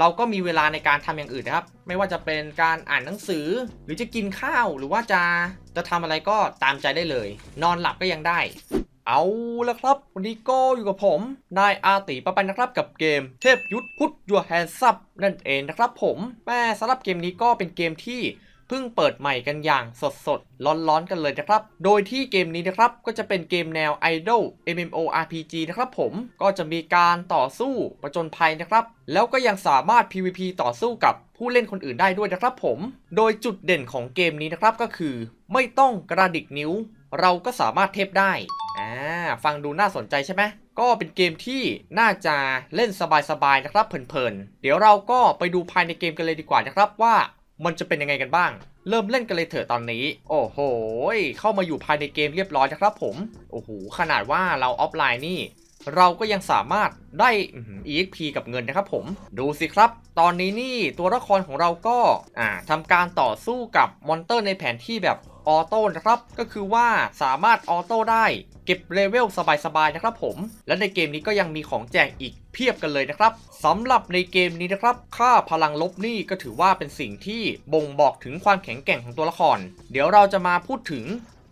เราก็มีเวลาในการทำอย่างอื่นนะครับ ไม่ว่าจะเป็นการอ่านหนังสือ หรือจะกินข้าวหรือว่าจะจะทำอะไรก็ตามใจได้เลย นอนหลับก็ยังได้ เอาละครับ วันนี้ก็อยู่กับผม นายอาติปะปันนะครับกับเกมเทพยุทธพุทธยัวแฮนซับนั่นเองนะครับผมแม่สำหรับเกมนี้ก็เป็นเกมที่ พิ่งเปิดใหม่กันอย่างสดสดๆร้อนๆ กันเลยนะครับ โดยที่เกมนี้นะครับ ก็จะเป็นเกมแนว Idol MMORPG นะครับผม ก็จะมีการต่อสู้ประจนภัยนะครับ แล้วก็ยังสามารถ PVP ต่อสู้กับผู้เล่นคนอื่นได้ด้วยนะครับผม โดยจุดเด่นของเกมนี้นะครับก็คือ ไม่ต้องกระดิกนิ้ว เราก็สามารถเทปได้ อ่า ฟังดูน่าสนใจใช่ไหมก็เป็นเกมที่น่าจะเล่นสบายๆนะครับเพลินๆ เดี๋ยวเราก็ไปดูภายในเกมกันเลยดีกว่านะครับว่ามันจะเป็นยังไงกันบ้าง เริ่มเล่นกันเลยเถอะตอนนี้ โอ้โห เข้ามาอยู่ภายในเกมเรียบร้อยนะครับผม โอ้โห ขนาดว่าเราออฟไลน์นี่ เราก็ยังสามารถได้ EXP กับเงินนะครับผม ดูสิครับ ตอนนี้นี่ตัวละครของเราก็อ่าทำการต่อสู้กับมอนเตอร์ในแผนที่แบบ ออโต้นะครับ ก็คือว่าสามารถออโต้ได้ เก็บเลเวลสบายๆนะครับผม และในเกมนี้ก็ยังมีของแจกอีกเพียบกันเลยนะครับสำหรับในเกมนี้นะครับ ค่าพลังลบนี่ก็ถือว่าเป็นสิ่งที่บ่งบอกถึงความแข็งแกร่งของตัวละคร เดี๋ยวเราจะมาพูดถึง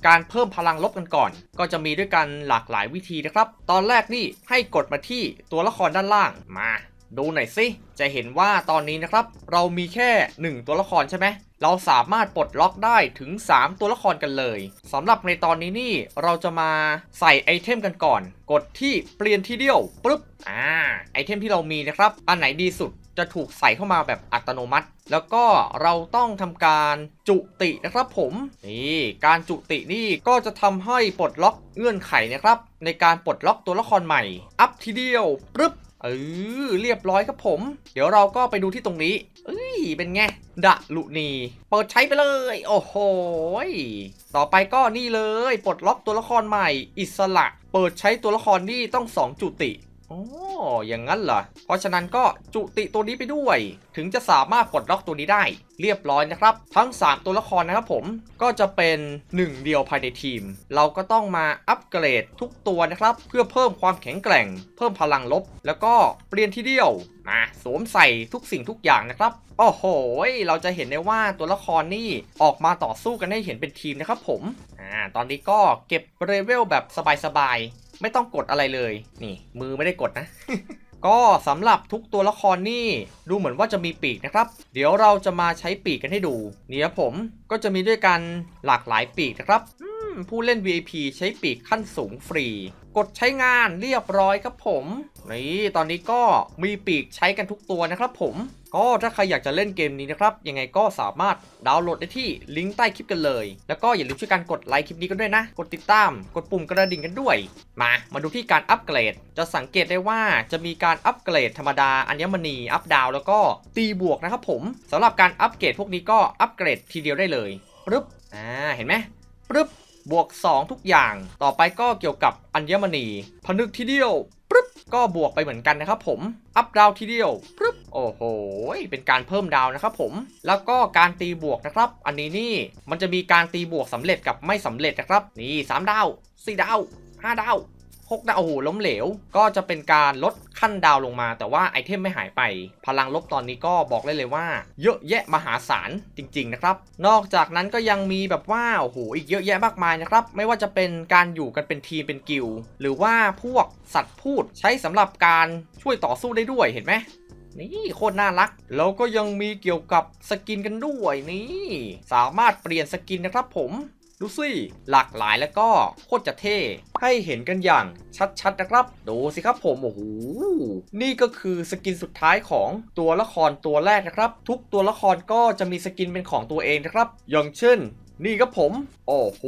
การเพิ่มพลังลบกันก่อน ก็จะมีด้วยกันหลากหลายวิธีนะครับ ตอนแรกนี่ให้กดมาที่ตัวละครด้านล่างมาดูหน่อยสิ จะเห็นว่าตอนนี้นะครับ เรามีแค่ 1 ตัวละครใช่ไหม เราสามารถปลดล็อกได้ถึง 3 ตัวละครกันเลยสำหรับในตอนนี้นี่เราจะมาใส่ไอเทมกันก่อน กดที่เปลี่ยนทีเดียวปึ๊บอ่าไอเทมที่เรามีนะครับ อันไหนดีสุดจะถูกใส่เข้ามาแบบอัตโนมัติ แล้วก็เราต้องทำการจุตินะครับผมนี่การจุตินี่ก็จะทำให้ปลดล็อกเงื่อนไขนะครับ ในการปลดล็อกตัวละครใหม่ อัพทีเดียวปึ๊บ เออเรียบร้อยครับผม เดี๋ยวเราก็ไปดูที่ตรงนี้ เอ้ย เป็นไง ดะลุนีเปิดใช้ไปเลย โอ้โห ต่อไปก็นี่เลย ปลดล็อกตัวละครใหม่ อิสระ เปิดใช้ตัวละครนี่ต้อง 2 จุติ อ๋ออย่างนั้นเหรอ เพราะฉะนั้นก็จุติตัวนี้ไปด้วย ถึงจะสามารถปลดล็อกตัวนี้ได้ เรียบร้อยนะครับ ทั้ง 3 ตัวละครนะครับผมก็จะเป็นหนึ่งเดียวภายในทีม เราก็ต้องมาอัปเกรดทุกตัวนะครับ เพื่อเพิ่มความแข็งแกร่ง เพิ่มพลังลบ แล้วก็เปลี่ยนทีเดียวมาสวมใส่ทุกสิ่งทุกอย่างนะครับโอ้โห เราจะเห็นได้ว่าตัวละครนี่ออกมาต่อสู้กันให้เห็นเป็นทีมนะครับผมอ่าตอนนี้ก็เก็บเลเวลแบบสบายๆ ไม่ต้องกดอะไรเลย นี่ มือไม่ได้กดนะ ก็สำหรับทุกตัวละครนี่ดูเหมือนว่าจะมีปีกนะครับ เดี๋ยวเราจะมาใช้ปีกกันให้ดู เนี่ยผมก็จะมีด้วยกันหลากหลายปีกนะครับผู้เล่น VIP ใช้ปีกขั้นสูงฟรี กดใช้งานเรียบร้อยครับผมนี่ตอนนี้ก็มีปีกใช้กันทุกตัวนะครับผมก็ถ้าใครอยากจะเล่นเกมนี้นะครับ ยังไงก็สามารถดาวน์โหลดได้ที่ลิงก์ใต้คลิปกันเลย แล้วก็อย่าลืมช่วยกันกดไลค์คลิปนี้กันด้วยนะ กดติดตาม กดปุ่มกระดิ่งกันด้วย มา มาดูที่การอัปเกรด จะสังเกตได้ว่าจะมีการอัปเกรดธรรมดา อัญมณี อัปดาวแล้วก็ตีบวกนะครับผมสำหรับการอัปเกรดพวกนี้ก็อัปเกรดทีเดียวได้เลยปึ๊บ อ่า เห็นไหมปึ๊บ บวก 2 ทุกอย่าง ต่อไปก็เกี่ยวกับอัญมณีผนึกทีเดียวปึ๊บก็บวกไปเหมือนกันนะครับผม อัพดาวทีเดียวปึ๊บโอ้โห เป็นการเพิ่มดาวนะครับผม แล้วก็การตีบวกนะครับ อันนี้นี่ มันจะมีการตีบวกสำเร็จกับไม่สำเร็จนะครับ นี่ 3 ดาว 4 ดาว 5 ดาว 6ดาวโอ้โหล้มเหลว ก็จะเป็นการลดขั้นดาวลงมา แต่ว่าไอเทมไม่หายไป พลังลบตอนนี้ก็บอกได้เลยว่า เยอะแยะมหาศาลจริงๆนะครับ นอกจากนั้นก็ยังมีแบบว่าโอ้โหอีกเยอะแยะมากมายนะครับ ไม่ว่าจะเป็นการอยู่กันเป็นทีมเป็นกิลหรือว่าพวกสัตว์พูดใช้สำหรับการช่วยต่อสู้ได้ด้วยเห็นไหมนี่โคตรน่ารัก แล้วก็ยังมีเกี่ยวกับสกินกันด้วยนี่ สามารถเปลี่ยนสกินนะครับผม ดูสิหลากหลายแล้วก็โคตรจะเท่ให้เห็นกันอย่างชัดๆนะครับ ดูสิครับผมโอ้โหนี่ก็คือสกินสุดท้ายของตัวละครตัวแรกนะครับ ทุกตัวละครก็จะมีสกินเป็นของตัวเองนะครับ อย่างเช่น นี่ครับผม โอ้โห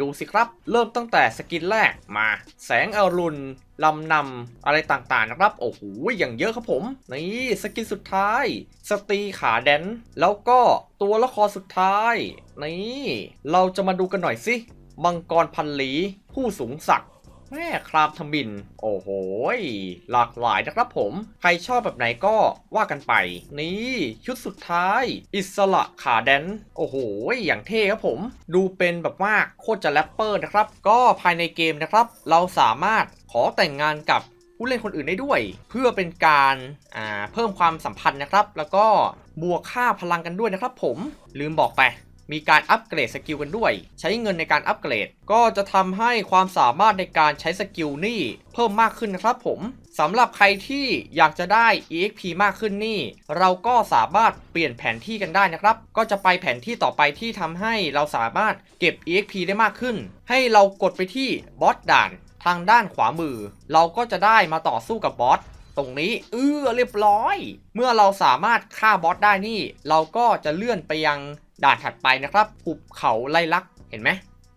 ดูสิครับ เริ่มตั้งแต่สกินแรกมา แสงอรุณลำนำอะไรต่างๆนะครับ โอ้โหอย่างเยอะครับผม นี่สกินสุดท้าย สตีขาแดน แล้วก็ตัวละครสุดท้าย นี่ เราจะมาดูกันหน่อยสิมังกรพันลี ผู้สูงศักดิ์ แม่ครามทมิน โอ้โห หลากหลายนะครับผม ใครชอบแบบไหนก็ว่ากันไป นี่ ชุดสุดท้าย อิสระขาแดน โอ้โห อย่างเท่ครับผม ดูเป็นแบบว่าโคตรจะแรปเปอร์นะครับ ก็ภายในเกมนะครับ เราสามารถขอแต่งงานกับผู้เล่นคนอื่นได้ด้วย เพื่อเป็นการาเพิ่มความสัมพันธ์นะครับ แล้วก็บวกค่าพลังกันด้วยนะครับผมลืมบอกไป มีการอัปเกรดสกิลกันด้วย ใช้เงินในการอัปเกรด ก็จะทำให้ความสามารถในการใช้สกิลนี่เพิ่มมากขึ้นนะครับผมสำหรับใครที่อยากจะได้ EXP มากขึ้นนี่ เราก็สามารถเปลี่ยนแผนที่กันได้นะครับ ก็จะไปแผนที่ต่อไปที่ทำให้เราสามารถเก็บ EXP ได้มากขึ้น ให้เรากดไปที่บอสด่านทางด้านขวามือ เราก็จะได้มาต่อสู้กับบอสตรงนี้เออเรียบร้อย เมื่อเราสามารถฆ่าบอสได้นี่ เราก็จะเลื่อนไปยัง ด่านถัดไปนะครับหุบเขาไล่ลัก เห็นไหม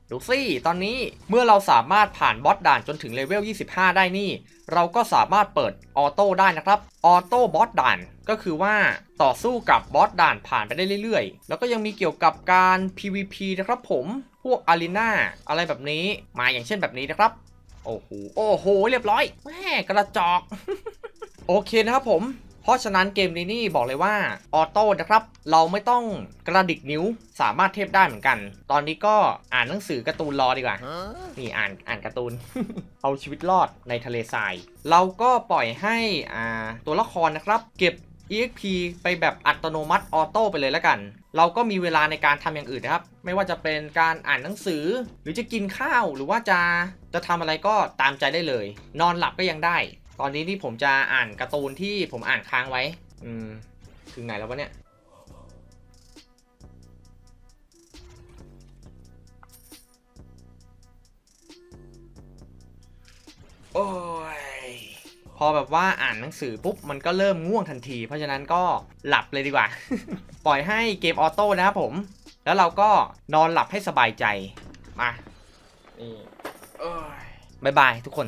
ดูสิตอนนี้เมื่อเราสามารถผ่านบอสด่านจนถึงเลเวล 25 ได้นี่ เราก็สามารถเปิดออโต้ได้นะครับ ออโต้บอสด่านก็คือว่าต่อสู้กับบอสด่านผ่านไปได้เรื่อยๆ แล้วก็ยังมีเกี่ยวกับการ PVP นะครับผมพวกอารีนาอะไรแบบนี้มาอย่างเช่นแบบนี้นะครับ โอ้โห โอ้โห เรียบร้อยแม่กระจอก โอเคนะครับผม เพราะฉะนั้นเกมนี้นี่บอกเลยว่าออโต้นะครับเราไม่ต้องกระดิกนิ้วสามารถเทพได้เหมือนกัน ตอนนี้ก็อ่านหนังสือการ์ตูนรอดีกว่า นี่อ่านอ่านการ์ตูน เอาชีวิตรอดในทะเลทราย เราก็ปล่อยให้อ่าตัวละครนะครับ เก็บ EXP ไปแบบอัตโนมัติออโต้ไปเลยแล้วกัน เราก็มีเวลาในการทำอย่างอื่นนะครับ ไม่ว่าจะเป็นการอ่านหนังสือ หรือจะกินข้าวหรือว่าจะจะทำอะไรก็ตามใจได้เลย นอนหลับก็ยังได้ ตอนนี้ที่ผมจะอ่านการ์ตูนที่ผมอ่านค้างไว้ อืม ถึงไหนแล้ววะเนี่ย โอ้ย พอแบบว่าอ่านหนังสือปุ๊บ มันก็เริ่มง่วงทันที เพราะฉะนั้นก็หลับเลยดีกว่า ปล่อยให้เกมออโต้นะครับผม แล้วเราก็นอนหลับให้สบายใจ มา นี่เอ้ยบายบายทุกคน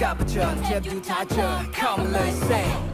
กล้าเผชิญเทียบอยู่ท้าเจอเข้ามาเลย say